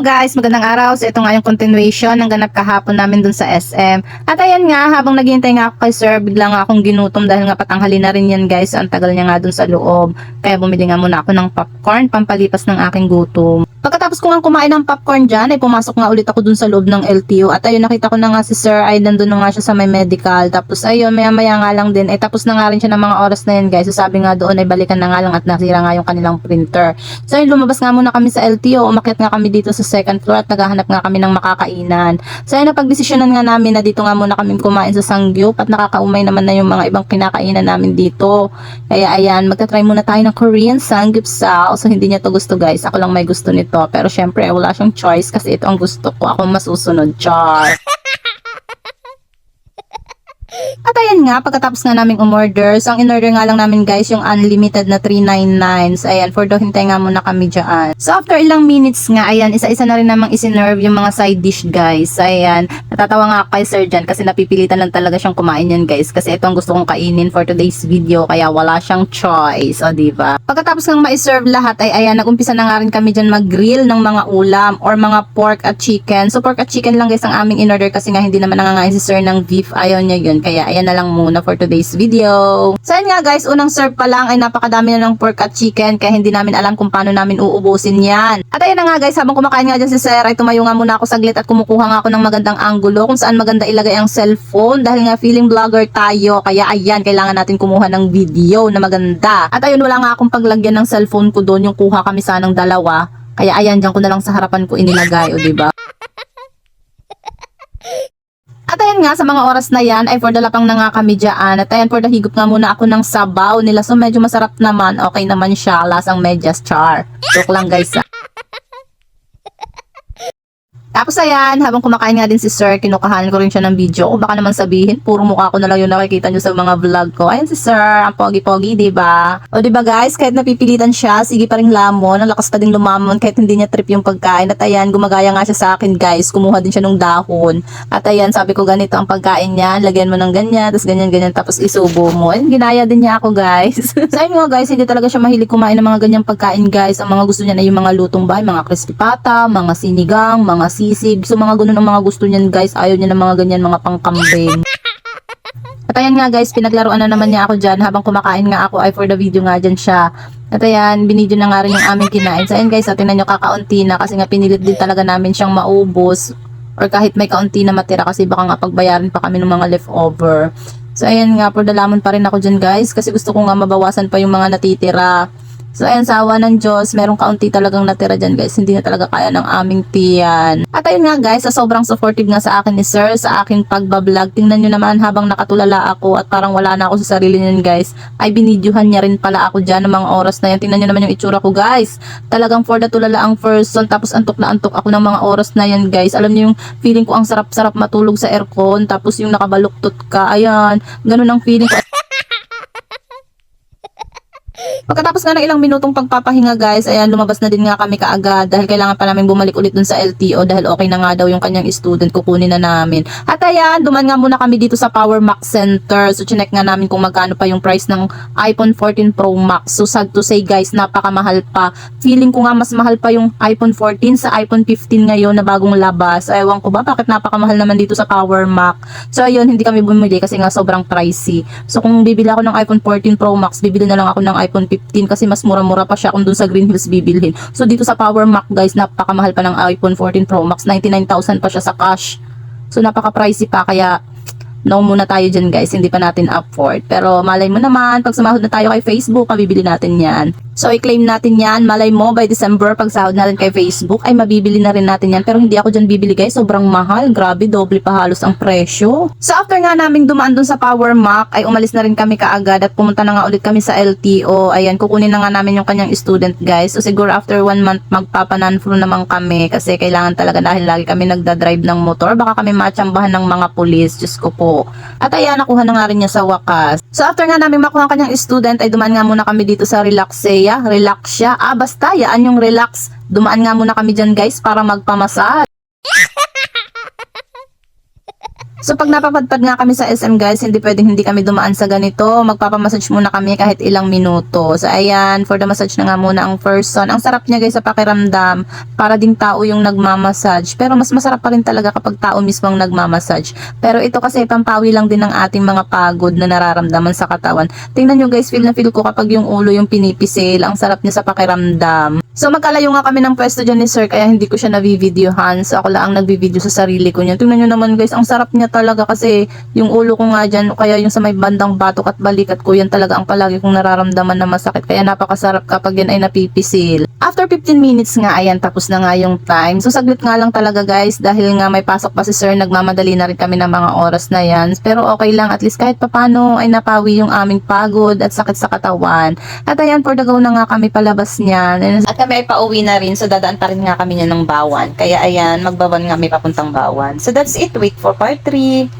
Guys, magandang araw. So ito nga yung continuation ng ganap kahapon namin dun sa SM. At ayan nga, habang naghihintay nga ako kay sir, bigla nga akong ginutom dahil nga patanghali na rin yan guys. So, ang tagal niya nga dun sa loob. Kaya bumili nga muna ako ng popcorn, pampalipas ng aking gutom. Pagkatapos ko nga kumain ng popcorn dyan, ay pumasok nga ulit ako dun sa loob ng LTO. At ayun, nakita ko na nga si sir ay nandun na nga siya sa may medical. Tapos ayun, maya maya nga lang din, ay tapos na nga rin siya ng mga oras na yan guys. So sabi nga doon ay balikan na nga lang at nasira nga yung kanilang printer. So ayun, lumabas nga muna kami sa LTO. Umakyat nga kami dito sa second floor at naghahanap nga kami ng makakainan. So ayun, napagdesisyonan nga namin na dito nga muna kami kumain sa Sangyup at nakakaumay naman na yung mga ibang kinakainan namin dito. Kaya ayan, magta-try muna tayo ng Korean Samgyeopsal. So hindi niya to gusto guys. Ako lang may gusto nito. Pero syempre, wala siyang choice kasi ito ang gusto ko. Ako masusunod. Char. At ayan nga, pagkatapos nga naming umorder, so ang in-order nga lang namin guys, yung unlimited na 399. So ayan, for the hintay nga muna kami dyan. So after ilang minutes nga, ayan, isa-isa na rin namang isinerve yung mga side dish guys. Ayan, natatawa nga kay Sir Jan kasi napipilitan lang talaga siyang kumain yan guys. Kasi ito ang gusto kong kainin for today's video, kaya wala siyang choice. O diba? Pagkatapos nga ma-serve lahat, ay ayan, nag-umpisa na nga rin kami dyan mag-grill ng mga ulam or mga pork at chicken. So pork at chicken lang guys ang aming in-order kasi nga hindi naman nangangain si Sir ng beef. Ayaw niya yun. Kaya ayan na lang muna for today's video. So ayan nga guys, unang serve pa lang ay napakadami na ng pork at chicken kaya hindi namin alam kung paano namin uubusin yan. At ayan na nga guys, habang kumakain nga dyan si Sir ay tumayo nga muna ako saglit at kumukuha nga ako ng magandang anggulo kung saan maganda ilagay ang cellphone dahil nga feeling vlogger tayo. Kaya ayan, kailangan natin kumuha ng video na maganda. At ayun, wala nga akong paglagyan ng cellphone ko doon, yung kuha kami sanang dalawa. Kaya ayan, dyan ko na lang sa harapan ko inilagay, o diba? At ayan nga, sa mga oras na yan, ay for the lapang na nga kami dyan. At ayan, for the higop nga muna ako ng sabaw nila. So, medyo masarap naman. Okay naman siya. Lasang medyas char. Joke lang guys. Tapos ayan, habang kumakain nga din si Sir, kinukahan ko rin siya ng video. O baka naman sabihin, puro mukha ko na lang yung nakikita nyo sa mga vlog ko. Ayan si Sir, ang pogi-pogi, ba? O 'di ba guys, kahit napipilitan siya, sige pa rin lamon, ang lakas pa ding lumamon kahit hindi niya trip yung pagkain. At ayan, gumagaya nga siya sa akin guys, kumuha din siya ng dahon. At ayan, sabi ko ganito ang pagkain niya, lagyan mo ng ganyan, tapos ganyan ganyan, tapos isubo mo. And ginaya din niya ako guys. sa nga guys, hindi talaga siya mahilig kumain ng mga ganyang pagkain guys. Ang mga gusto niya na yung mga lutong bahay, mga crispy pata, mga sinigang, mga sisig. So mga ganun ang mga gusto niyan guys. Ayaw niya ng mga ganyan, mga pangkambing. At ayan nga guys, pinaglaruan na naman niya ako dyan habang kumakain nga ako ay for the video nga dyan siya. At ayan, binidyo na nga rin yung aming kinain. So ayan guys, so, tingnan nyo kakaunti na kasi nga pinilit din talaga namin siyang maubos or kahit may kaunti na matira kasi baka nga pagbayaran pa kami ng mga leftover. So ayan nga, for the lamon pa rin ako dyan guys kasi gusto ko nga mabawasan pa yung mga natitira. So ayan, sa awa ng Diyos, merong kaunti talagang natira dyan guys. Hindi na talaga kaya ng aming tiyan. At ayun nga guys, sa sobrang supportive nga sa akin ni Sir, sa aking pagbablog. Tingnan nyo naman habang nakatulala ako at parang wala na ako sa sarili niyan guys, ay binidyohan niya rin pala ako dyan ng mga oras na yan. Tingnan nyo naman yung itsura ko guys. Talagang for the tulala ang person, tapos antok na antok ako ng mga oras na yan guys. Alam niyo yung feeling ko ang sarap-sarap matulog sa aircon, tapos yung nakabaluktot ka, ayan, ganun ang feeling ko. Pagkatapos nga ng ilang minutong pagpapahinga guys, ayan lumabas na din nga kami kaagad dahil kailangan pa namin bumalik ulit dun sa LTO dahil okay na nga daw yung kanyang student kukunin na namin. At ayan, duman nga muna kami dito sa Power Max Center. So chinek nga namin kung magkano pa yung price ng iPhone 14 Pro Max. So sad to say guys, napakamahal pa. Feeling ko nga mas mahal pa yung iPhone 14 sa iPhone 15 ngayon na bagong labas. Ewan ko ba bakit napakamahal naman dito sa Power Mac. So ayun, hindi kami bumili kasi nga sobrang pricey. So kung bibili ako ng iPhone 14 Pro Max, bibili na lang ako ng iPhone 15 kasi mas mura-mura pa siya kung dun sa Green Hills bibilhin. So dito sa Power Mac guys, napakamahal pa ng iPhone 14 Pro Max. 99,000 pa siya sa cash. So napaka-pricey pa kaya no muna tayo dyan guys, hindi pa natin afford. Pero malay mo naman, pag sumahod na tayo kay Facebook, mabibili natin yan. So i-claim natin yan, malay mo by December, pag sahod natin kay Facebook, ay mabibili na rin natin yan. Pero hindi ako dyan bibili guys, sobrang mahal. Grabe, doble pa halos ang presyo. So after nga namin dumaan dun sa Power Mac, ay umalis na rin kami kaagad at pumunta na nga ulit kami sa LTO. Ayan, kukunin na nga namin yung kanyang student guys. So siguro after one month, magpapananflu naman kami kasi kailangan talaga dahil lagi kami nagda-drive ng motor. Baka kami matsambahan ng mga pulis, Diyos ko po. At ayan, nakuha na nga rin niya sa wakas. So after nga namin makuha ang kanyang student, ay dumaan nga muna kami dito sa Relaxea. Relax siya. Ah, basta, yaan yung relax. Dumaan nga muna kami dyan guys para magpamasal. So pag napapadpad nga kami sa SM guys, hindi pwedeng hindi kami dumaan sa ganito. Magpapamassage muna kami kahit ilang minuto. So ayan, for the massage na nga muna ang person. Ang sarap niya guys sa pakiramdam. Para ding tao yung nagmamassage. Pero mas masarap pa rin talaga kapag tao mismo ang nagmamassage. Pero ito kasi pampawi lang din ng ating mga pagod na nararamdaman sa katawan. Tingnan nyo guys, feel na feel ko kapag yung ulo yung pinipisil. Ang sarap niya sa pakiramdam. So magkalayo nga kami ng pwesto dyan ni sir kaya hindi ko siya nabivideohan. So ako lang ang nagbivideo sa sarili ko niya. Tingnan nyo naman guys, ang sarap niya talaga kasi yung ulo ko nga dyan, kaya yung sa may bandang batok at balikat ko, yan talaga ang palagi kong nararamdaman na masakit. Kaya napakasarap kapag yan ay napipisil. After 15 minutes nga, ayan, tapos na nga yung time. So saglit nga lang talaga guys, dahil nga may pasok pa si sir, nagmamadali na rin kami ng mga oras na yan. Pero okay lang, at least kahit papano ay napawi yung aming pagod at sakit sa katawan. At ayan, for the go na nga kami palabas niyan. At kami ay pauwi na rin, so dadaan pa rin nga kami niya ng bawan. Kaya ayan, magbaban nga kami papuntang bawan. So that's it, wait for part 3. Sorry.